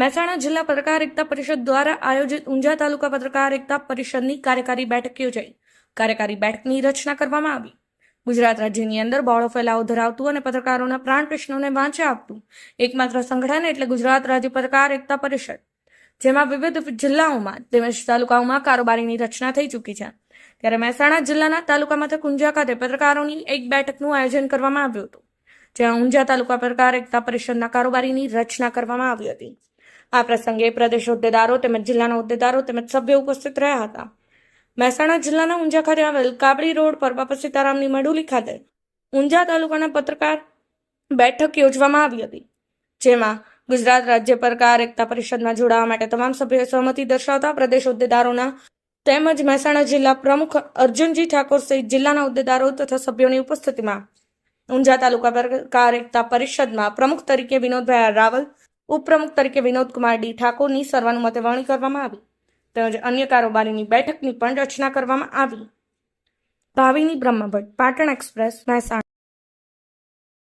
મહેસાણા જિલ્લા પત્રકાર એકતા પરિષદ દ્વારા આયોજિત ઊંઝા તાલુકા પત્રકાર એકતા પરિષદની કાર્યકારી બેઠક યોજાઈ. કાર્યકારી બેઠકની રચના કરવામાં આવી. ગુજરાત રાજ્યની અંદર બહોળો ફેલાવો ધરાવતું અને પત્રકારોના પ્રાણ પ્રશ્નોને વાંચે આપતું એકમાત્ર સંગઠન એટલે ગુજરાત રાજ્ય પત્રકાર એકતા પરિષદ, જેમાં વિવિધ જિલ્લાઓમાં તેમજ તાલુકાઓમાં કારોબારીની રચના થઈ ચૂકી છે. ત્યારે મહેસાણા જિલ્લાના તાલુકા મથક ઊંઝા ખાતે પત્રકારોની એક બેઠકનું આયોજન કરવામાં આવ્યું હતું, જ્યાં ઊંઝા તાલુકા પત્રકાર એકતા પરિષદના કારોબારીની રચના કરવામાં આવી હતી. આ પ્રસંગે પ્રદેશ હોદ્દેદારો તેમજ જિલ્લાના હોદ્દેદારો તેમજ સભ્યો ઉપસ્થિત રહ્યા હતા. મહેસાણા જિલ્લાના ઊંઝા ખાતે આવેલ કાબડી રોડ પર બાપા સીતારામની મડુલી ખાતે ઊંઝા તાલુકાના પત્રકાર બેઠક યોજવામાં આવી હતી, જેમાં ગુજરાત રાજ્ય પત્રકાર એકતા પરિષદમાં જોડાવા માટે તમામ સભ્યોએ સહમતિ દર્શાવતા પ્રદેશ હોદ્દેદારોના તેમજ મહેસાણા જિલ્લા પ્રમુખ અર્જુનજી ઠાકોર સહિત જિલ્લાના હોદ્દેદારો તથા સભ્યોની ઉપસ્થિતિમાં ઊંઝા તાલુકા પત્રકાર એકતા પરિષદમાં પ્રમુખ તરીકે વિનોદભાઈ રાવલ ઉપપ્રમુખ તરીકે વિનોદકુમાર ડી ઠાકોરની સર્વાનુમતે વરણી કરવામાં આવી. તેમજ અન્ય કારોબારીની બેઠકની પણ રચના કરવામાં આવી. ભાવિની બ્રહ્મભટ્ટ, પાટણ એક્સપ્રેસ, મહેસાણા.